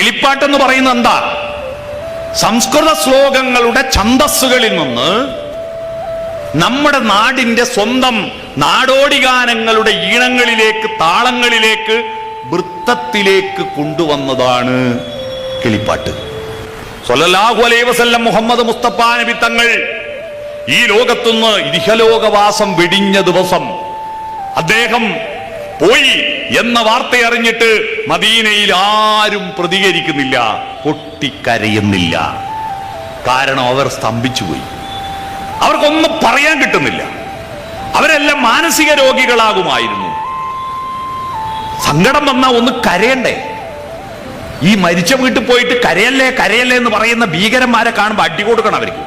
കിളിപ്പാട്ടെന്ന് പറയുന്നത് എന്താ? സംസ്കൃത ശ്ലോകങ്ങളുടെ ഛന്തസ്സുകളിൽ നിന്ന് നമ്മുടെ നാടിന്റെ സ്വന്തം നാടോടി ഗാനങ്ങളുടെ ഈണങ്ങളിലേക്ക് താളങ്ങളിലേക്ക് വൃത്തത്തിലേക്ക് കൊണ്ടുവന്നതാണ് കിളിപ്പാട്ട്. സല്ലല്ലാഹു അലൈഹി വസല്ലം മുഹമ്മദ് മുസ്തഫ നബി തങ്ങൾ ഈ ലോകത്തുനിന്ന് ഇഹലോകവാസം വെടിഞ്ഞ ദിവസം അദ്ദേഹം പോയി എന്ന വാർത്ത അറിഞ്ഞിട്ട് മദീനയിൽ ആരും പ്രതികരിക്കുന്നില്ല പൊട്ടിക്കരയുന്നില്ല. കാരണം അവർ സ്തംഭിച്ചുപോയി. അവർക്കൊന്നും പറയാൻ കിട്ടുന്നില്ല. അവരെല്ലാം മാനസിക രോഗികളാകുമായിരുന്നു. സങ്കടം വന്നാൽ ഒന്ന് കരയണ്ടേ? ഈ മരിച്ച വീട്ടിൽ പോയിട്ട് കരയല്ലേ കരയല്ലേ എന്ന് പറയുന്ന ഭീകരന്മാരെ കാണുമ്പോൾ അടി കൊടുക്കണം അവർക്ക്.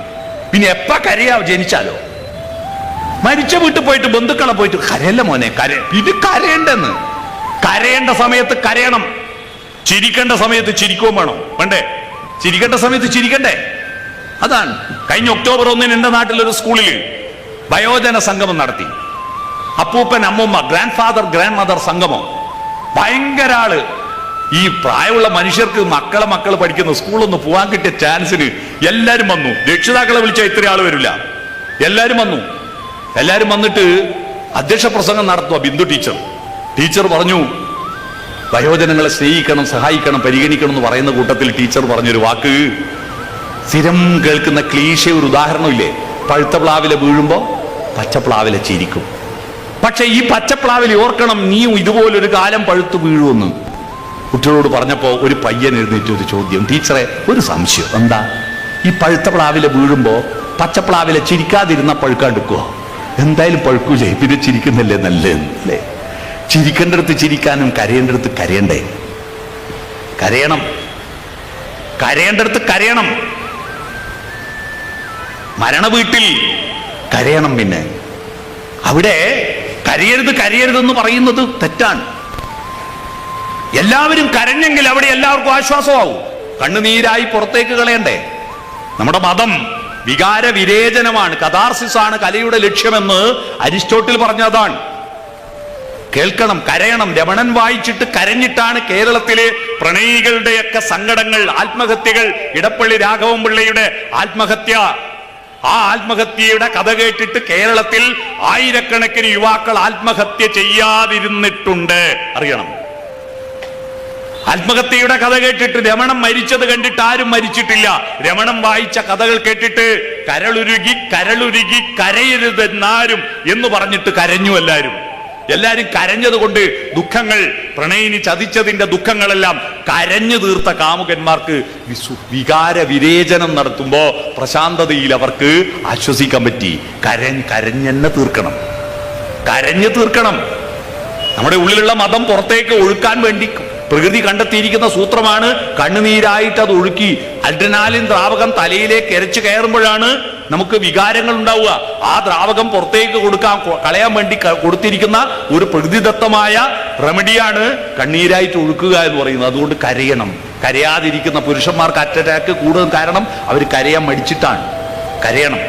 പിന്നെ എപ്പ കരയാ ജനിച്ചാലോ? മരിച്ച വീട്ടിൽ പോയിട്ട് ബന്ധുക്കളെ പോയിട്ട് കരയല്ല മോനെ? കര ഇത് കരയണ്ടെന്ന്. കരയേണ്ട സമയത്ത് കരയണം. ചിരിക്കേണ്ട സമയത്ത് ചിരിക്കുകയും വേണം. വേണ്ടേ? ചിരിക്കേണ്ട സമയത്ത് ചിരിക്കണ്ടേ? അതാണ്. കഴിഞ്ഞ ഒക്ടോബർ ഒന്നിന് എന്റെ നാട്ടിലൊരു സ്കൂളിൽ വയോജന സംഗമം നടത്തി. അപ്പൂപ്പൻ അമ്മൂമ്മ ഗ്രാൻഡ് ഫാദർ ഗ്രാൻഡ് മദർ സംഗമം. ഭയങ്കര ആൾ. ഈ പ്രായമുള്ള മനുഷ്യർക്ക് മക്കളെ മക്കൾ പഠിക്കുന്ന സ്കൂളൊന്ന് പോകാൻ കിട്ടിയ ചാൻസിന് എല്ലാവരും വന്നു. രക്ഷിതാക്കളെ വിളിച്ചാൽ ഇത്ര ആൾ വരില്ല. എല്ലാവരും വന്നു. എല്ലാവരും വന്നിട്ട് അധ്യക്ഷ പ്രസംഗം നടത്തുക ബിന്ദു ടീച്ചർ. ടീച്ചർ പറഞ്ഞു വയോജനങ്ങളെ സ്നേഹിക്കണം സഹായിക്കണം പരിഗണിക്കണം എന്ന് പറയുന്ന കൂട്ടത്തിൽ ടീച്ചർ പറഞ്ഞൊരു വാക്ക്. സ്ഥിരം കേൾക്കുന്ന ക്ലീശ ഒരു ഉദാഹരണമില്ലേ? പഴുത്ത പ്ലാവിലെ വീഴുമ്പോ പച്ചപ്ലാവിലെ ചിരിക്കും. പക്ഷെ ഈ പച്ചപ്ലാവിൽ ഓർക്കണം നീയും ഇതുപോലൊരു കാലം പഴുത്തു വീഴുമെന്ന്. കുട്ടികളോട് പറഞ്ഞപ്പോൾ ഒരു പയ്യൻ എഴുന്നേറ്റ് ഒരു ചോദ്യം. ടീച്ചറെ ഒരു സംശയം. എന്താ? ഈ പഴുത്ത പ്ലാവിലെ വീഴുമ്പോ പച്ചപ്ലാവിലെ ചിരിക്കാതിരുന്ന പഴുക്കാണ്ടിക്കുവോ എന്തായാലും പഴുക്കൂലേ പിന്നെ ചിരിക്കുന്നല്ലേ? നല്ലത് അല്ലേ ചിരിക്കേണ്ടടുത്ത് ചിരിക്കാനും കരയേണ്ടടുത്ത് കരയണ്ടേ? കരയണം. കരയേണ്ടടുത്ത് കരയണം. മരണ വീട്ടിൽ കരയണം പിന്നെ. അവിടെ കരയരുത് കരയരുതെന്ന് പറയുന്നത് തെറ്റാണ്. എല്ലാവരും കരഞ്ഞെങ്കിൽ അവിടെ എല്ലാവർക്കും ആശ്വാസമാവും. കണ്ണുനീരായി പുറത്തേക്ക് കളയണ്ടേ? നമ്മുടെ മതം വികാര വിരേചനമാണ് കഥാർസിസാണ് കലയുടെ ലക്ഷ്യമെന്ന് അരിസ്റ്റോട്ടിൽ പറഞ്ഞതാണ്. കേൾക്കണം കരയണം. രമണൻ വായിച്ചിട്ട് കരഞ്ഞിട്ടാണ് കേരളത്തിലെ പ്രണയികളുടെയൊക്കെ സങ്കടങ്ങൾ ആത്മഹത്യകൾ. ഇടപ്പള്ളി രാഘവൻ പിള്ളയുടെ ആത്മഹത്യ. ആ ആത്മഹത്യയുടെ കഥ കേട്ടിട്ട് കേരളത്തിൽ ആയിരക്കണക്കിന് യുവാക്കൾ ആത്മഹത്യ ചെയ്യാതിരുന്നിട്ടുണ്ട്. അറിയണം. ആത്മഹത്യയുടെ കഥ കേട്ടിട്ട് രമണം മരിച്ചത് കണ്ടിട്ട് ആരും മരിച്ചിട്ടില്ല. രമണം വായിച്ച കഥകൾ കേട്ടിട്ട് കരളുരുകി കരളുരുകി കരയരുതെന്നാരും എന്ന് പറഞ്ഞിട്ട് കരഞ്ഞു എല്ലാരും. എല്ലാരും കരഞ്ഞതുകൊണ്ട് ദുഃഖങ്ങൾ പ്രണയിനി ചതിച്ചതിന്റെ ദുഃഖങ്ങളെല്ലാം കരഞ്ഞു തീർത്ത കാമുകന്മാർക്ക് വികാര വിരേചനം നടത്തുമ്പോ പ്രശാന്തതയിൽ അവർക്ക് ആശ്വസിക്കാൻ പറ്റി. കരൻ കരഞ്ഞെന്നെ തീർക്കണം. കരഞ്ഞു തീർക്കണം. നമ്മുടെ ഉള്ളിലുള്ള മതം പുറത്തേക്ക് ഒഴുക്കാൻ വേണ്ടി പ്രകൃതി കണ്ടെത്തിയിരിക്കുന്ന സൂത്രമാണ് കണ്ണുനീരായിട്ട് അത് ഒഴുക്കി. അഡ്രിനാലിൻ ദ്രാവകം തലയിലേക്ക് എരച്ചു കയറുമ്പോഴാണ് നമുക്ക് വികാരങ്ങൾ ഉണ്ടാവുക. ആ ദ്രാവകം പുറത്തേക്ക് കൊടുക്കാൻ കളയാൻ വേണ്ടി കൊടുത്തിരിക്കുന്ന ഒരു പ്രകൃതിദത്തമായ റെമഡിയാണ് കണ്ണീരായിട്ട് ഒഴുക്കുക എന്ന് പറയുന്നത്. അതുകൊണ്ട് കരയണം. കരയാതിരിക്കുന്ന പുരുഷന്മാർക്ക് അറ്റാക്ക് കൂടുതൽ കാരണം അവർ കരയാൻ മടിച്ചിട്ടാണ്. കരയണം.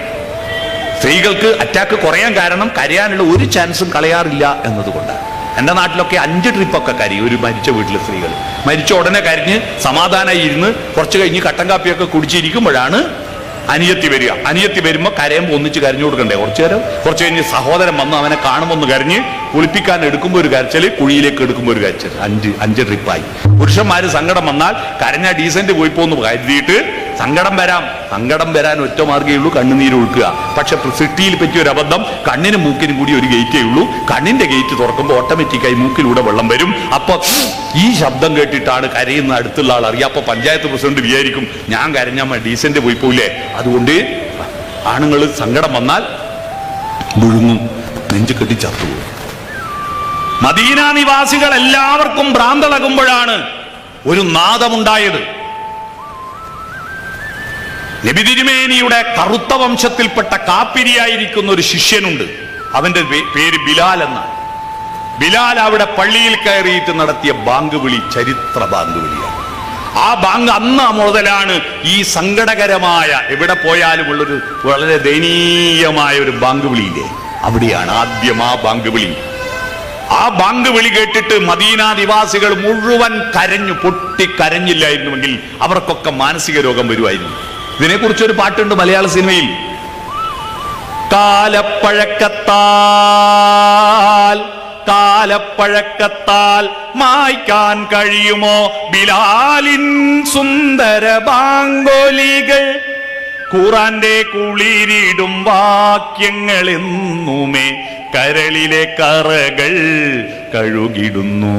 സ്ത്രീകൾക്ക് അറ്റാക്ക് കുറയാൻ കാരണം കരയാനുള്ള ഒരു ചാൻസും കളയാറില്ല എന്നതുകൊണ്ടാണ്. എന്റെ നാട്ടിലൊക്കെ അഞ്ച് ട്രിപ്പൊക്കെ കരി ഒരു മരിച്ച വീട്ടിലെ സ്ത്രീകൾ. മരിച്ച ഉടനെ കരഞ്ഞ് സമാധാനമായി ഇരുന്ന് കുറച്ച് കഴിഞ്ഞ് കട്ടൻ കാപ്പിയൊക്കെ കുടിച്ചിരിക്കുമ്പോഴാണ് അനിയത്തി വരിക. അനിയത്തി വരുമ്പോൾ കരയുമ്പോൾ ഒന്നിച്ച് കരഞ്ഞു കൊടുക്കണ്ടേ? കുറച്ചു നേരം? കുറച്ച് കഴിഞ്ഞ് സഹോദരൻ വന്ന് അവനെ കാണുമ്പോൾ ഒന്ന് കരഞ്ഞ് കുളിപ്പിക്കാൻ എടുക്കുമ്പോൾ ഒരു കരച്ചൽ കുഴിയിലേക്ക് എടുക്കുമ്പോൾ ഒരു കരച്ചൽ അഞ്ച് അഞ്ച് ട്രിപ്പായി പുരുഷന്മാര് സങ്കടം വന്നാൽ കരഞ്ഞ ഡീസന്റ് പോയി പോന്ന് കരുതിയിട്ട് സങ്കടം വരാം. സങ്കടം വരാൻ ഒറ്റ മാർഗേ ഉള്ളൂ കണ്ണുനീര് ഒഴുക്കുക. പക്ഷെ സിട്ടിയിൽ പറ്റിയ ഒരു അബദ്ധം കണ്ണിനും മൂക്കിനും കൂടി ഒരു ഗേറ്റേ ഉള്ളൂ. കണ്ണിന്റെ ഗേറ്റ് തുറക്കുമ്പോൾ ഓട്ടോമാറ്റിക്കായി മൂക്കിലൂടെ വെള്ളം വരും. അപ്പൊ ഈ ശബ്ദം കേട്ടിട്ടാണ് കരയുന്ന അടുത്തുള്ള ആൾ അറിയാം അപ്പൊ പഞ്ചായത്ത് പ്രസിഡന്റ് വിചാരിക്കും ഞാൻ കരഞ്ഞാൽ ഡീസന്റ് പോയി പോയില്ലേ അതുകൊണ്ട് ആണുങ്ങൾ സങ്കടം വന്നാൽ മുഴുങ്ങും. നെഞ്ചു കെട്ടി ചത്തുപോകും മദീന നിവാസികൾ എല്ലാവർക്കും ഭ്രാന്തളകുമ്പോഴാണ് ഒരു നാദമുണ്ടായത്. നബി തിരുമേനിയുടെ കറുത്ത വംശത്തിൽപ്പെട്ട കാപ്പിരിയായിരിക്കുന്ന ഒരു ശിഷ്യനുണ്ട്. അവന്റെ പേര് ബിലാൽ എന്നാണ്. ബിലാൽ അവിടെ പള്ളിയിൽ കയറിയിട്ട് നടത്തിയ ബാങ്ക് വിളി ചരിത്ര ബാങ്ക് വിളിയാണ് ആ ബാങ്ക് അന്ന് മുതലാണ് ഈ സങ്കടകരമായ എവിടെ പോയാലും ഉള്ളൊരു വളരെ ദയനീയമായ ഒരു ബാങ്ക് വിളിയില്ലേ അവിടെയാണ് ആദ്യം ആ ബാങ്ക് വിളി ആ ബാങ്ക് വിളി കേട്ടിട്ട് മദീന നിവാസികൾ മുഴുവൻ കരഞ്ഞു പൊട്ടി കരഞ്ഞില്ലായിരുന്നുവെങ്കിൽ അവർക്കൊക്കെ മാനസിക രോഗം വരുമായിരുന്നു. ഇതിനെക്കുറിച്ചൊരു പാട്ടുണ്ട് മലയാള സിനിമയിൽ. കാലപ്പഴക്കത്താൽ കാലപ്പഴക്കത്താൽ മായ്ക്കാൻ കഴിയുമോ? ബിലാലിൻ സുന്ദര ബാങ്കോലികൾ ഖുറാന്റെ കുളിരിടും വാക്യങ്ങൾ എന്നുമേ കരളിലെ കറകൾ കഴുകിടുന്നു.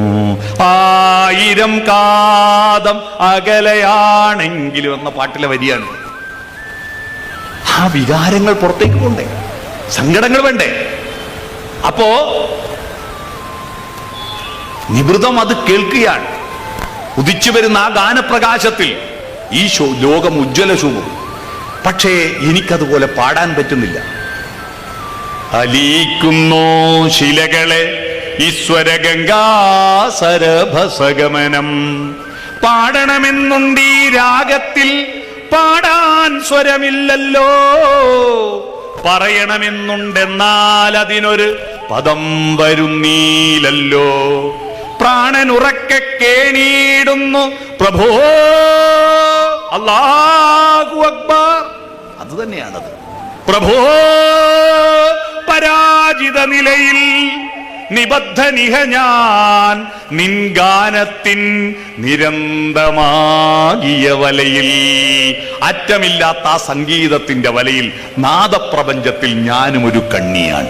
ആയിരം കാതം അകലയാണെങ്കിലും എന്ന പാട്ടിലെ വരിയാണ്. ആ വികാരങ്ങൾ പുറത്തേക്ക് പോണ്ടേ? സങ്കടങ്ങൾ വേണ്ടേ? അപ്പോ നിവൃതം അത് കേൾക്കുകയാണ്. ഉദിച്ചു വരുന്ന ആ ഗാനപ്രകാശത്തിൽ ഈ ലോകം ഉജ്ജ്വല ശുഭം പക്ഷേ എനിക്കതുപോലെ പാടാൻ പറ്റുന്നില്ല. അലീക്കുന്നോ ശിലകളെ ഈശ്വര ഗംഗാസരഭസഗമനം പാടണമെന്നുണ്ടീ രാഗത്തിൽ പാടാൻ സ്വരമില്ലല്ലോ. പറയണമെന്നുണ്ടെന്നാൽ അതിനൊരു പദം വരുന്നീലല്ലോ പ്രാണൻ ഉറക്കെ കേണീടുന്നു പ്രഭോ. അല്ലാഹു അക്ബർ. അത് തന്നെയാണത്. പ്രഭോ പരാജിത നിലയിൽ നിബദ്ധനിഹ ഞാൻ നിൻ ഗാനത്തിൻ നിരന്തമാകിയ വലയിൽ. അറ്റമില്ലാത്ത ആ സംഗീതത്തിന്റെ വലയിൽ നാദപ്രപഞ്ചത്തിൽ ഞാനും ഒരു കണ്ണിയാണ്.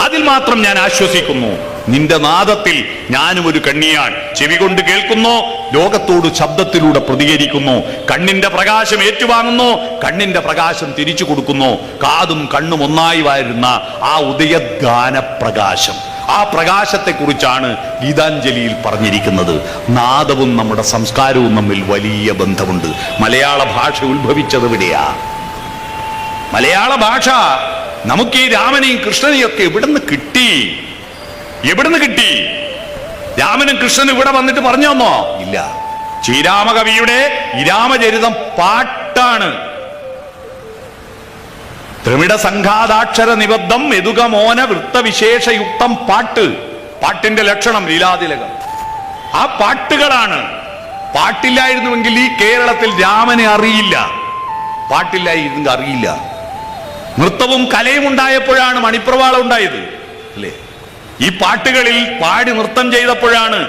അതിൽ മാത്രം ഞാൻ ആശ്വസിക്കുന്നു. നിന്റെ നാദത്തിൽ ഞാനും ഒരു കണ്ണിയാൻ ചെവി കൊണ്ട് കേൾക്കുന്നു ലോകത്തോട് ശബ്ദത്തിലൂടെ പ്രതികരിക്കുന്നു കണ്ണിന്റെ പ്രകാശം ഏറ്റുവാങ്ങുന്നു കണ്ണിന്റെ പ്രകാശം തിരിച്ചു കൊടുക്കുന്നു കാതും കണ്ണും ഒന്നായി വരുന്ന ആ ഉദയഗാന പ്രകാശം ആ പ്രകാശത്തെ കുറിച്ചാണ് ഗീതാഞ്ജലിയിൽ പറഞ്ഞിരിക്കുന്നത്. നാദവും നമ്മുടെ സംസ്കാരവും തമ്മിൽ വലിയ ബന്ധമുണ്ട്. മലയാള ഭാഷ ഉത്ഭവിച്ചത് എവിടെയാ മലയാള ഭാഷ നമുക്ക് ഈ രാമനെയും കൃഷ്ണനെയും ഒക്കെ എവിടുന്ന് കിട്ടി? എവിടുന്ന് കിട്ടി? രാമനും കൃഷ്ണനും ഇവിടെ വന്നിട്ട് പറഞ്ഞു തന്നോ? ഇല്ല. ശ്രീരാമകവിയുടെ ഇരാമചരിതം പാട്ടാണ്. ത്രിമിട സംഘാതാക്ഷര നിബദ്ധം യതുകമോന വൃത്തവിശേഷയുക്തം പാട്ട്. പാട്ടിന്റെ ലക്ഷണം ലീലാതിലകം. ആ പാട്ടുകളാണ്. പാട്ടില്ലായിരുന്നുവെങ്കിൽ ഈ കേരളത്തിൽ രാമനെ അറിയില്ല. പാട്ടില്ലായിരുന്നെങ്കിൽ അറിയില്ല. നൃത്തവും കലയും ഉണ്ടായപ്പോഴാണ് മണിപ്രവാളം ഉണ്ടായത്. അല്ലേ? ഈ പാട്ടുകളിൽ പാടി നൃത്തം ചെയ്തപ്പോഴാണ്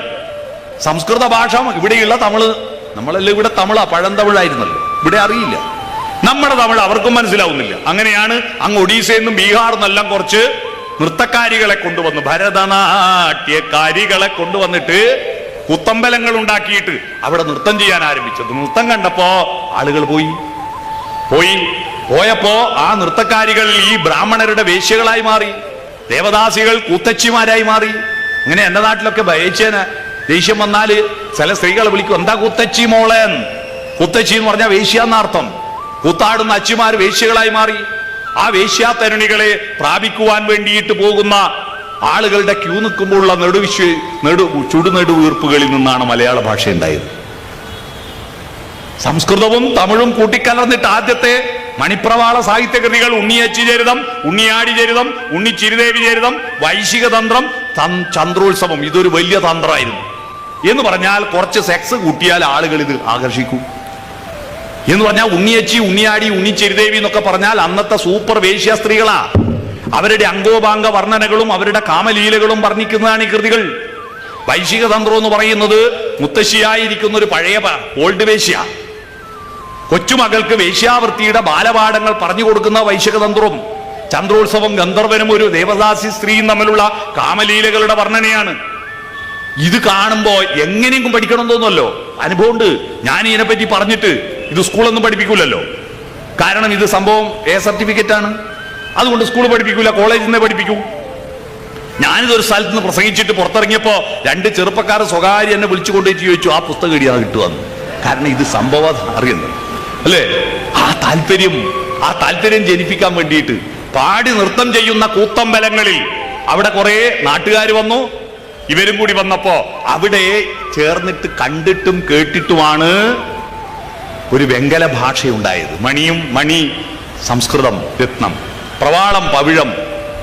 സംസ്കൃത ഭാഷ ഇവിടെയുള്ള തമിഴ് നമ്മളെല്ലാം ഇവിടെ തമിഴാ പഴന്തമിഴായിരുന്നല്ലോ. ഇവിടെ അറിയില്ല. നമ്മുടെ തമിഴ് അവർക്കും മനസ്സിലാവുന്നില്ല. അങ്ങനെയാണ് അങ്ങ് ഒഡീസയിൽ നിന്നും ബീഹാറിൽ നിന്നെല്ലാം കുറച്ച് നൃത്തക്കാരികളെ കൊണ്ടുവന്ന് ഭരതനാട്യക്കാരികളെ കൊണ്ടുവന്നിട്ട് കുത്തമ്പലങ്ങൾ ഉണ്ടാക്കിയിട്ട് അവിടെ നൃത്തം ചെയ്യാൻ ആരംഭിച്ചത്. നൃത്തം കണ്ടപ്പോ ആളുകൾ പോയി. പോയി. പോയപ്പോ ആ നൃത്തക്കാരികൾ ഈ ബ്രാഹ്മണരുടെ വേശ്യകളായി മാറി. ദേവദാസികൾ കൂത്തച്ചിമാരായി മാറി. അങ്ങനെ എന്റെ നാട്ടിലൊക്കെ ഭയച്ചേന. ദേഷ്യം വന്നാൽ ചില സ്ത്രീകളെ വിളിക്കും എന്താ കൂത്തച്ചി മോളൻ കൂത്തച്ചി എന്ന് പറഞ്ഞാൽ വേശ്യ എന്നർത്ഥം കൂത്താടുന്ന അച്ചിമാർ വേശ്യകളായി മാറി. ആ വേശ്യാതരുണികളെ പ്രാപിക്കുവാൻ വേണ്ടിയിട്ട് പോകുന്ന ആളുകളുടെ ക്യൂ നിൽക്കുമ്പോഴുള്ള നെടുവിശ്വ നെടു ചുടുനെടുവീർപ്പുകളിൽ നിന്നാണ് മലയാള ഭാഷ ഉണ്ടായത്. സംസ്കൃതവും തമിഴും കൂട്ടിക്കലർന്നിട്ട് ആദ്യത്തെ മണിപ്രവാള സാഹിത്യകൃതികൾ ഉണ്ണിയച്ചി ചരിതം ഉണ്ണിയാടി ചരിതം ഉണ്ണിച്ചിരുദേവി ചരിതം വൈശിക തന്ത്രം ചന്ദ്രോത്സവം. ഇതൊരു വലിയ തന്ത്രമായിരുന്നു. എന്ന് പറഞ്ഞാൽ കുറച്ച് സെക്സ് കൂട്ടിയാൽ ആളുകൾ ഇത് ആകർഷിക്കും. എന്ന് പറഞ്ഞാൽ ഉണ്ണിയച്ചി ഉണ്ണിയാടി ഉണ്ണിച്ചിരുദേവി എന്നൊക്കെ പറഞ്ഞാൽ അന്നത്തെ സൂപ്പർ വേശ്യ സ്ത്രീകളാ. അവരുടെ അംഗോപാംഗ വർണനകളും അവരുടെ കാമലീലകളും വർണിക്കുന്നതാണ് ഈ കൃതികൾ. വൈശിക തന്ത്രം എന്ന് പറയുന്നത് മുത്തശ്ശിയായിരിക്കുന്ന ഒരു പഴയ ഓൾഡ് വേശ്യ. കൊച്ചുമകൾക്ക് വേശ്യാവൃത്തിയുടെ ബാലപാഠങ്ങൾ പറഞ്ഞു കൊടുക്കുന്ന വൈശകതന്ത്രവും ചന്ദ്രോത്സവം ഗന്ധർവനും ഒരു ദേവദാസി സ്ത്രീയും തമ്മിലുള്ള കാമലീലകളുടെ വർണനയാണ്. ഇത് കാണുമ്പോ എങ്ങനെയെങ്കിലും പഠിക്കണം തോന്നുമല്ലോ അനുഭവമുണ്ട് ഞാൻ ഇതിനെപ്പറ്റി പറഞ്ഞിട്ട് ഇത് സ്കൂളൊന്നും പഠിപ്പിക്കൂലല്ലോ. കാരണം ഇത് സംഭവം എ സർട്ടിഫിക്കറ്റ് ആണ്. അതുകൊണ്ട് സ്കൂൾ പഠിപ്പിക്കൂല കോളേജിൽ നിന്ന് പഠിപ്പിക്കൂ. ഞാനിതൊരു സ്ഥലത്ത് നിന്ന് പ്രസംഗിച്ചിട്ട് പുറത്തിറങ്ങിയപ്പോ രണ്ട് ചെറുപ്പക്കാർ സ്വകാര്യ എന്നെ വിളിച്ചു കൊണ്ടുപോയിട്ട് ചോദിച്ചു ആ പുസ്തകം ഇടിയാ കിട്ടുവന്ന് കാരണം ഇത് സംഭവം അറിയുന്നത് അല്ലേ? ആ താല്പര്യം ആ താല്പര്യം ജനിപ്പിക്കാൻ വേണ്ടിയിട്ട് പാടി നൃത്തം ചെയ്യുന്ന കൂത്തമ്പലങ്ങളിൽ അവിടെ കുറെ നാട്ടുകാർ വന്നു. ഇവരും കൂടി വന്നപ്പോ അവിടെ ചേർന്നിട്ട് കണ്ടിട്ടും കേട്ടിട്ടുമാണ് ഒരു വെങ്കല ഭാഷയുണ്ടായത്. മണിയും മണി സംസ്കൃതം രത്നം പ്രവാളം പവിഴം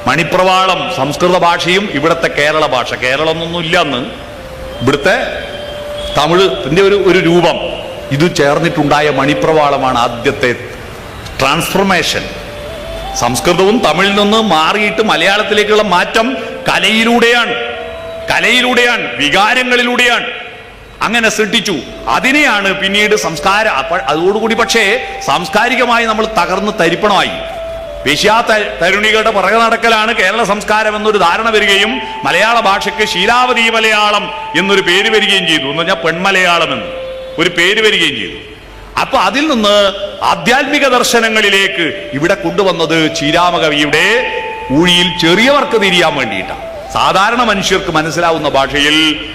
മണിപ്രവാളം സംസ്കൃത ഭാഷയും ഇവിടുത്തെ കേരള ഭാഷ. കേരളം എന്നൊന്നും ഇല്ല അന്ന്. ഇവിടുത്തെ തമിഴിന്റെ ഒരു ഒരു രൂപം. ഇത് ചേർന്നിട്ടുണ്ടായ മണിപ്രവാളമാണ് ആദ്യത്തെ ട്രാൻസ്ഫർമേഷൻ സംസ്കൃതവും തമിഴിൽ നിന്ന് മാറിയിട്ട് മലയാളത്തിലേക്കുള്ള മാറ്റം കലയിലൂടെയാണ്. കലയിലൂടെയാണ് വികാരങ്ങളിലൂടെയാണ്. അങ്ങനെ സൃഷ്ടിച്ചു. അതിനെയാണ് പിന്നീട് സംസ്കാര അതോടുകൂടി പക്ഷേ സാംസ്കാരികമായി നമ്മൾ തകർന്ന് തരിപ്പണമായി. വേശ്യാ തരുണികളുടെ പുറകെ നടക്കലാണ് കേരള സംസ്കാരം എന്നൊരു ധാരണ വരികയും മലയാള ഭാഷയ്ക്ക് ശീലാവതി മലയാളം എന്നൊരു പേര് വരികയും ചെയ്തു. എന്ന് പറഞ്ഞാൽ പെൺമലയാളം എന്ന്. ഒരു പേര് വരികയും ചെയ്തു. അപ്പൊ അതിൽ നിന്ന് ആധ്യാത്മിക ദർശനങ്ങളിലേക്ക് ഇവിടെ കൊണ്ടുവന്നത് ചീരാമകവിയുടെ ഊഴിയിൽ ചെറിയവർക്ക് തിരിയാൻ വേണ്ടിയിട്ടാണ് സാധാരണ മനുഷ്യർക്ക് മനസ്സിലാവുന്ന ഭാഷയിൽ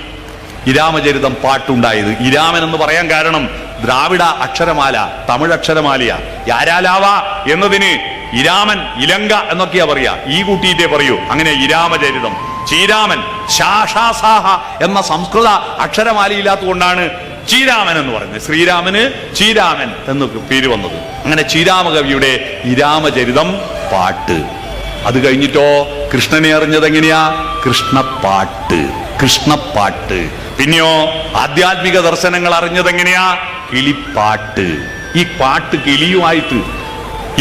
ഇരാമചരിതം പാട്ടുണ്ടായത്. ഇരാമൻ എന്ന് പറയാൻ കാരണം ദ്രാവിഡ അക്ഷരമാല തമിഴ് അക്ഷരമാലയ. യാരാലാവ എന്നതിന് ഇരാമൻ ഇലങ്ക എന്നൊക്കെയാ പറയാ. ഈ കൂട്ടിയിട്ടേ പറയൂ. അങ്ങനെ ഇരാമചരിതം. ചീരാമൻ ശാഷാസാഹ എന്ന സംസ്കൃത അക്ഷരമാലയില്ലാത്തതുകൊണ്ടാണ് ചീരാമൻ എന്ന് പറയുന്നത്. ശ്രീരാമന് ചീരാമൻ എന്ന് പേര് വന്നത്. അങ്ങനെ ചീരാമകവിയുടെ ഇരാമചരിതം പാട്ട്. അത് കഴിഞ്ഞിട്ടോ? കൃഷ്ണനെ അറിഞ്ഞത് എങ്ങനെയാ കൃഷ്ണപ്പാട്ട്. കൃഷ്ണപ്പാട്ട്. പിന്നെയോ? ആധ്യാത്മിക ദർശനങ്ങൾ അറിഞ്ഞത് എങ്ങനെയാ കിളിപ്പാട്ട്. ഈ പാട്ട് കിളിയുമായിട്ട്.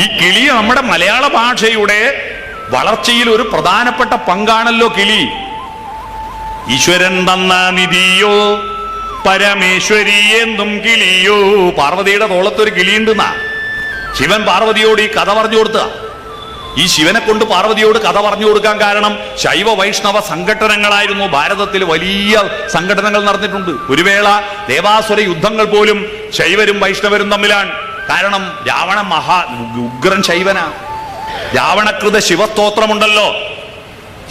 ഈ കിളി നമ്മുടെ മലയാള ഭാഷയുടെ വളർച്ചയിൽ ഒരു പ്രധാനപ്പെട്ട പങ്കാണല്ലോ കിളി. ഈശ്വരൻ തന്ന നിധിയോ പരമേശ്വരി എന്നും കിളിയോ. പാർവതിയുടെ തോളത്തൊരു കിളിയുണ്ടെന്നാ. ശിവൻ പാർവതിയോട് ഈ കഥ പറഞ്ഞു കൊടുത്ത. ഈ ശിവനെ കൊണ്ട് പാർവതിയോട് കഥ പറഞ്ഞു കൊടുക്കാൻ കാരണം ശൈവ വൈഷ്ണവ സംഘടനകളായിരുന്നു ഭാരതത്തിൽ വലിയ സംഘടനകൾ നടന്നിട്ടുണ്ട്. ഒരു വേള ദേവാസുര യുദ്ധങ്ങൾ പോലും ശൈവരും വൈഷ്ണവരും തമ്മിലാണ്. കാരണം രാവണ മഹാ ഉഗ്രൻ ശൈവന. രാവണകൃത ശിവസ്തോത്രമുണ്ടല്ലോ.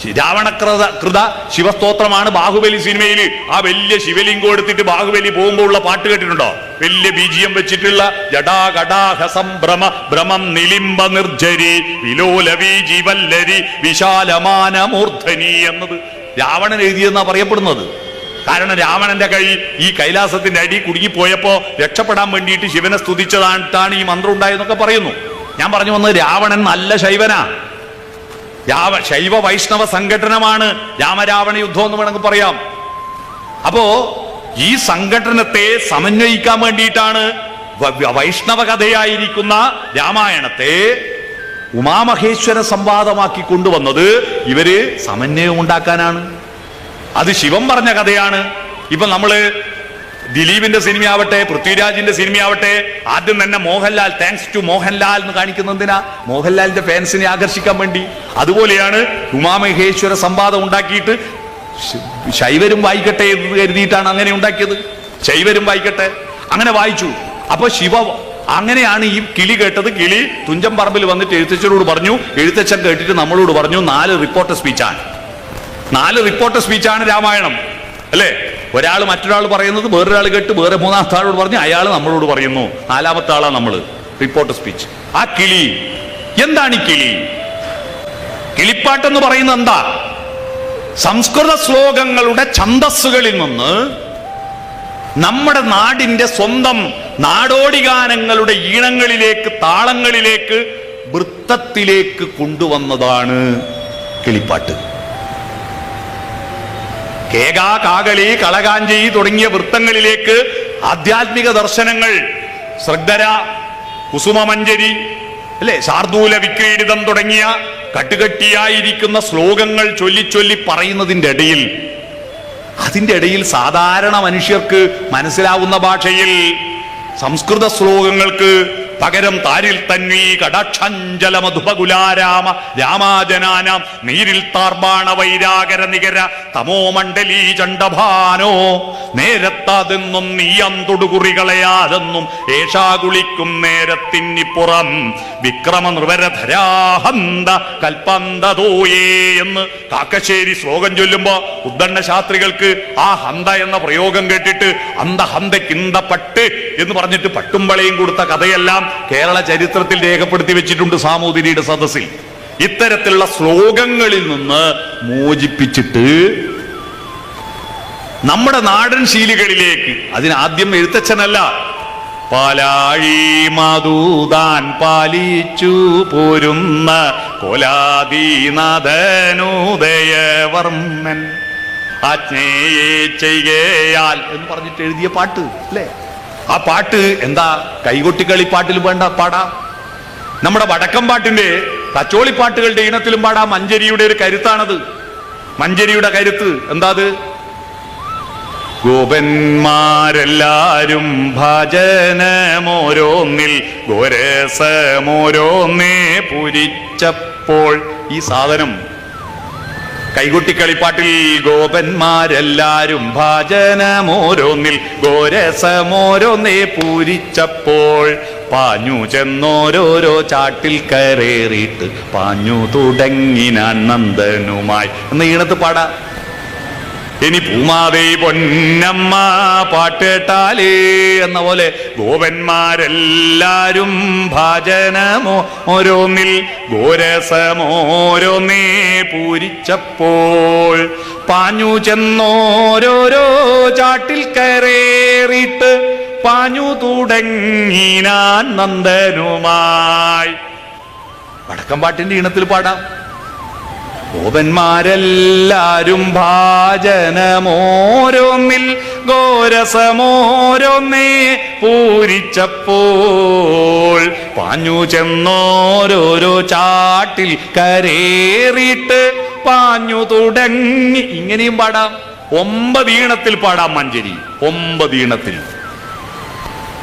രാവണകൃത കൃത ശിവസ്തോത്രമാണ് ബാഹുബലി സിനിമയിൽ ആ വലിയ ശിവലിംഗം എടുത്തിട്ട് ബാഹുബലി പോകുമ്പോൾ ഉള്ള പാട്ട് കേട്ടിട്ടുണ്ടോ? വലിയ ബീജിയം വെച്ചിട്ടുള്ള ജടാ കടാഹസം ഭ്രമ ഭ്രമം നിലിംബ നിർജരി വിലോലവി ജീവല്ലരി വിശാലമാനമൂർധനി എന്നത്. രാവണൻ എഴുതിയെന്നാ പറയപ്പെടുന്നത്. കാരണം രാവണന്റെ കൈ ഈ കൈലാസത്തിന്റെ അടി കുടുങ്ങിപ്പോയപ്പോ രക്ഷപ്പെടാൻ വേണ്ടിയിട്ട് ശിവനെ സ്തുതിച്ചതാണ് ഈ മന്ത്രം ഉണ്ടായെന്നൊക്കെ പറയുന്നു. ഞാൻ പറഞ്ഞു വന്നത് രാവണൻ നല്ല ശൈവനാ. രാവ ശൈവ വൈഷ്ണവ സംഘടനമാണ് രാമരാവണ യുദ്ധം എന്ന് വേണമെങ്കിൽ പറയാം. അപ്പോ ഈ സംഘടനത്തെ സമന്വയിക്കാൻ വേണ്ടിയിട്ടാണ് വൈഷ്ണവ കഥയായിരിക്കുന്ന രാമായണത്തെ ഉമാമഹേശ്വര സംവാദമാക്കി കൊണ്ടുവന്നത് ഇവർ സമന്വയം ഉണ്ടാക്കാനാണ്. അത് ശിവം പറഞ്ഞ കഥയാണ്. ഇപ്പൊ നമ്മൾ ദിലീപിന്റെ സിനിമയാവട്ടെ പൃഥ്വിരാജിന്റെ സിനിമയാവട്ടെ ആദ്യം തന്നെ മോഹൻലാൽ താങ്ക്സ് ടു മോഹൻലാൽ എന്ന് കാണിക്കുന്നതിനാ മോഹൻലാലിന്റെ ഫാൻസിനെ ആകർഷിക്കാൻ വേണ്ടി. അതുപോലെയാണ് ഉമാമഹേശ്വര സംവാദം ഉണ്ടാക്കിയിട്ട് ശൈവരും വായിക്കട്ടെ എന്ന് കരുതിയിട്ടാണ് അങ്ങനെ ഉണ്ടാക്കിയത്. ശൈവരും വായിക്കട്ടെ. അങ്ങനെ വായിച്ചു. അപ്പൊ ശിവ അങ്ങനെയാണ് ഈ കിളി കേട്ടത്. കിളി തുഞ്ചൻ പറമ്പിൽ വന്നിട്ട് എഴുത്തച്ഛനോട് പറഞ്ഞു. എഴുത്തച്ഛൻ കേട്ടിട്ട് നമ്മളോട് പറഞ്ഞു നാല് റിപ്പോർട്ടർ സ്പീച്ചാണ്. നാല് റിപ്പോർട്ടർ സ്പീച്ചാണ് രാമായണം. അല്ലേ? ഒരാൾ മറ്റൊരാൾ പറയുന്നത് വേറൊരാൾ കേട്ട് വേറെ മൂന്നാം ആളോട് പറഞ്ഞ് അയാൾ നമ്മളോട് പറയുന്നു. നാലാമത്തെ ആളാണ് നമ്മൾ റിപ്പോർട്ട് സ്പീച്ച് ആ കിളി. എന്താണ് ഈ കിളി? കിളിപ്പാട്ടെന്ന് പറയുന്നത് എന്താ? സംസ്കൃത ശ്ലോകങ്ങളുടെ ഛന്തസ്സുകളിൽ നിന്ന് നമ്മുടെ നാടിന്റെ സ്വന്തം നാടോടി ഗാനങ്ങളുടെ ഈണങ്ങളിലേക്ക് താളങ്ങളിലേക്ക് വൃത്തത്തിലേക്ക് കൊണ്ടുവന്നതാണ് കിളിപ്പാട്ട്. കേകാ കാകളി കളകാഞ്ചി തുടങ്ങിയ വൃത്തങ്ങളിലേക്ക് ആധ്യാത്മിക ദർശനങ്ങൾ ശ്രദ്ധര കുസുമമഞ്ജരി അല്ലെ? ശാർദൂല വിക്രീഡിതം തുടങ്ങിയ കട്ടുകട്ടിയായിരിക്കുന്ന ശ്ലോകങ്ങൾ ചൊല്ലിച്ചൊല്ലി പറയുന്നതിന്റെ ഇടയിൽ അതിന്റെ ഇടയിൽ സാധാരണ മനുഷ്യർക്ക് മനസ്സിലാവുന്ന ഭാഷയിൽ സംസ്കൃത ശ്ലോകങ്ങൾക്ക് പകരം താരിൽ തന്വീ കടാക്ഷഞ്ചല മധുപകുലാരാമ രാമാജനാനാം നീരിൽ താർബാണ വൈരാകര നികര തമോ മണ്ഡലീ ചണ്ടഭാനോ നേരത്താതെന്നും നീയന്തൊടുകുറികളയാതെന്നും ഏഷാ ഏഷാകുളിക്കും നേരത്തിന്നിപ്പുറം വിക്രമ നൃവരധരാഹന്ത കൽപ്പന്തതോയേ എന്ന് കാക്കശ്ശേരി ശ്ലോകം ചൊല്ലുമ്പോ ഉദ്ദണ്ണ ശാസ്ത്രികൾക്ക് ആ ഹന്ത എന്ന പ്രയോഗം കേട്ടിട്ട് അന്ത ഹന്തക്കിന്ത പട്ട് എന്ന് പറഞ്ഞിട്ട് പട്ടുമ്പളയും കൊടുത്ത കഥയെല്ലാം കേരള ചരിത്രത്തിൽ രേഖപ്പെടുത്തി വെച്ചിട്ടുണ്ട് സാമൂതിരിയുടെ സദസ്സിൽ. ഇത്തരത്തിലുള്ള ശ്ലോകങ്ങളിൽ നിന്ന് മോചിപ്പിച്ചിട്ട് നമ്മുടെ നാടൻ ശീലികളിലേക്ക് അതിനാദ്യം എഴുത്തച്ഛനല്ല പാലാഴി മധുതാൻ പാലിച്ചു പോരുന്ന കോലാദീനാഥനുദയവർമ്മൻ ആജ്ഞയെ ചെയ്യയാൽ എന്ന് പറഞ്ഞിട്ട് എഴുതിയ പാട്ട് അല്ലേ? ആ പാട്ട് എന്താ? കൈകൊട്ടിക്കളി പാട്ടിൽ വേണ്ട പാടാ. നമ്മുടെ വടക്കം പാട്ടിന്റെ തച്ചോളിപ്പാട്ടുകളുടെ ഇനത്തിലും പാടാ. മഞ്ചരിയുടെ ഒരു കരുത്താണത്. മഞ്ചരിയുടെ കരുത്ത് എന്താ അത് ഗോപന്മാരെല്ലാരും ഭജനമോരോന്നിൽ ഗോരസമോരോന്നേ പൂരിച്ചപ്പോൾ ഈ സാധനം കൈകൊട്ടിക്കളിപ്പാട്ടിൽ ഗോപന്മാരെല്ലാരും ഭാജനമോരോന്നിൽ ഗോരസമോരോന്നേ പൂരിച്ചപ്പോൾ പാഞ്ഞു ചെന്നോരോരോ ചാട്ടിൽ കരേറിയിട്ട് പാഞ്ഞു തുടങ്ങിനാൻ നന്ദനുമായി. എന്ന ഈണത്ത് പാടാ. ഇനി പൂമാതേ പൊന്നമ്മ പാട്ടേട്ടാലേ എന്ന പോലെ ഗോപന്മാരെല്ലാരും ഭാജനമോ ഓരോന്നിൽ ഗോരസമോരോന്നേ പൂരിച്ചപ്പോൾ പാഞ്ഞു ചെന്നോരോരോ ചാട്ടിൽ കയറേറിയിട്ട് പാഞ്ഞു തുടങ്ങിനാൻ നന്ദനുമായി. വടക്കം പാട്ടിന്റെ ഇണത്തിൽ പാടാം. ഗോപന്മാരെല്ലാരും ഭാജനമോരോന്നിൽ ഘോരസമോരോന്നേ പൂരിച്ചപ്പോൾ. പാഞ്ഞു ചെന്നോരോരോ ചാട്ടിൽ കരേറിയിട്ട് പാഞ്ഞു തുടങ്ങി. ഇങ്ങനെയും പാടാം. ഒമ്പത് ഈണത്തിൽ പാടാം മഞ്ചരി. ഒമ്പത് ഈണത്തിൽ.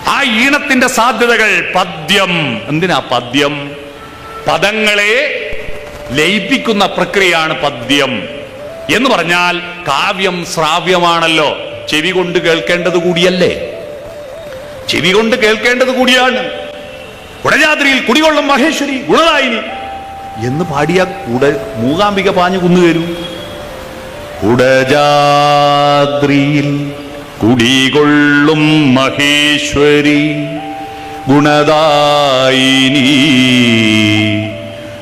ആ ഈണത്തിന്റെ സാധ്യതകൾ പദ്യം. എന്തിനാ പദ്യം? പദങ്ങളെ ലയിപ്പിക്കുന്ന പ്രക്രിയയാണ് പദ്യം. എന്ന് പറഞ്ഞാൽ കാവ്യം ശ്രാവ്യമാണല്ലോ. ചെവി കൊണ്ട് കേൾക്കേണ്ടത് കൂടിയല്ലേ? ചെവി കൊണ്ട് കേൾക്കേണ്ടത് കൂടിയാണ്. കുടജാദ്രിയിൽ കുടികൊള്ളം മഹേശ്വരി ഗുണദായിനി. എന്ന് പാടിയ കൂടെ മൂകാംബിക പാഞ്ഞു കുന്നുകയരും കുടജാദ്രിയിൽ കുടികൊള്ളും മഹേശ്വരി ഗുണദായിനി.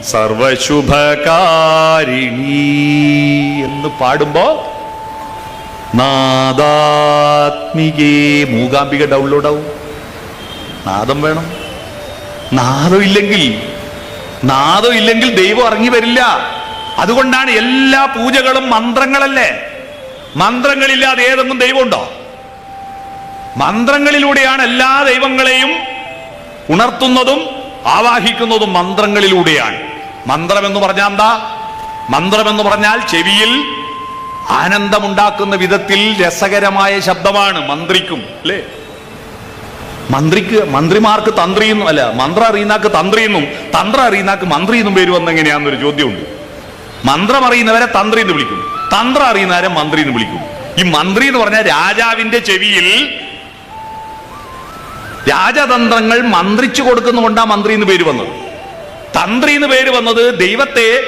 സർവശുഭകാരിണി എന്ന് പാടുമ്പോ നാദാത്മികേ മൂകാംബിക ഡൗൺലോഡ് ആവും. നാദം വേണം. നാദം ഇല്ലെങ്കിൽ നാദം ഇല്ലെങ്കിൽ ദൈവം ഇറങ്ങി വരില്ല. അതുകൊണ്ടാണ് എല്ലാ പൂജകളും മന്ത്രങ്ങളല്ലേ? മന്ത്രങ്ങളില്ലാതെ ഏതെങ്കിലും ദൈവമുണ്ടോ? മന്ത്രങ്ങളിലൂടെയാണ് എല്ലാ ദൈവങ്ങളെയും ഉണർത്തുന്നതും ആവാഹിക്കുന്നതും മന്ത്രങ്ങളിലൂടെയാണ്. മന്ത്രം എന്ന് പറഞ്ഞാൽ എന്താ? മന്ത്രം എന്ന് പറഞ്ഞാൽ ചെവിയിൽ ആനന്ദമുണ്ടാക്കുന്ന വിധത്തിൽ രസകരമായ ശബ്ദമാണ് മന്ത്രിക്കും അല്ലേ? മന്ത്രിക്ക് മന്ത്രിമാർക്ക് തന്ത്രിയെന്നും അല്ല മന്ത്രം അറിയുന്നാക്ക് തന്ത്രം അറിയുന്നാക്ക് മന്ത്രി എന്നും പേര് വന്നെങ്ങനെയാണെന്നൊരു ചോദ്യമുണ്ട്. മന്ത്രം അറിയുന്നവരെ തന്ത്രി എന്ന് വിളിക്കും. തന്ത്രം അറിയുന്നവരെ മന്ത്രി എന്ന് വിളിക്കും. ഈ മന്ത്രി എന്ന് പറഞ്ഞാൽ രാജാവിന്റെ ചെവിയിൽ രാജതന്ത്രങ്ങൾ മന്ത്രിച്ചു കൊടുക്കുന്നതുകൊണ്ടാ മന്ത്രി എന്ന് പേര് വന്നത്. തന്ത്രി എന്ന് പേര് വന്നത് ദൈവത്തെ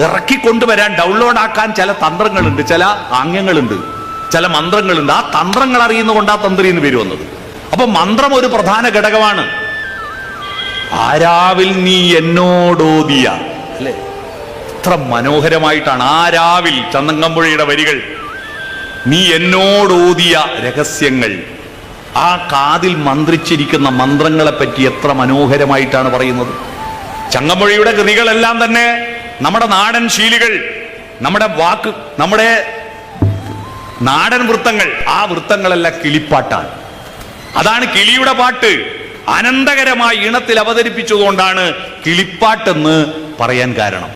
ഇറക്കിക്കൊണ്ടുവരാൻ ഡൗൺലോഡ് ആക്കാൻ ചില തന്ത്രങ്ങളുണ്ട് ചില ആംഗ്യങ്ങളുണ്ട് ചില മന്ത്രങ്ങളുണ്ട്. ആ തന്ത്രങ്ങൾ അറിയുന്നതുകൊണ്ടാ തന്ത്രി എന്ന് പേര് വന്നത്. അപ്പൊ മന്ത്രം ഒരു പ്രധാന ഘടകമാണ്. ആരാവിൽ നീ എന്നോടോതിയ അല്ലേ? എത്ര മനോഹരമായിട്ടാണ്. ആരാവിൽ ചന്ദങ്കമ്പുഴയുടെ വരികൾ നീ എന്നോടോതിയ രഹസ്യങ്ങൾ. ആ കാതിൽ മന്ത്രിച്ചിരിക്കുന്ന മന്ത്രങ്ങളെ പറ്റി എത്ര മനോഹരമായിട്ടാണ് പറയുന്നത്. ചങ്ങമ്പുഴയുടെ കൃതികളെല്ലാം തന്നെ നമ്മുടെ നാടൻ ശീലികൾ നമ്മുടെ വാക്ക് നമ്മുടെ നാടൻ വൃത്തങ്ങൾ ആ വൃത്തങ്ങളെല്ലാം കിളിപ്പാട്ടാണ്. അതാണ് കിളിയുടെ പാട്ട്. അനന്തകരമായി ഇണത്തിൽ അവതരിപ്പിച്ചതുകൊണ്ടാണ് കിളിപ്പാട്ടെന്ന് പറയാൻ കാരണം.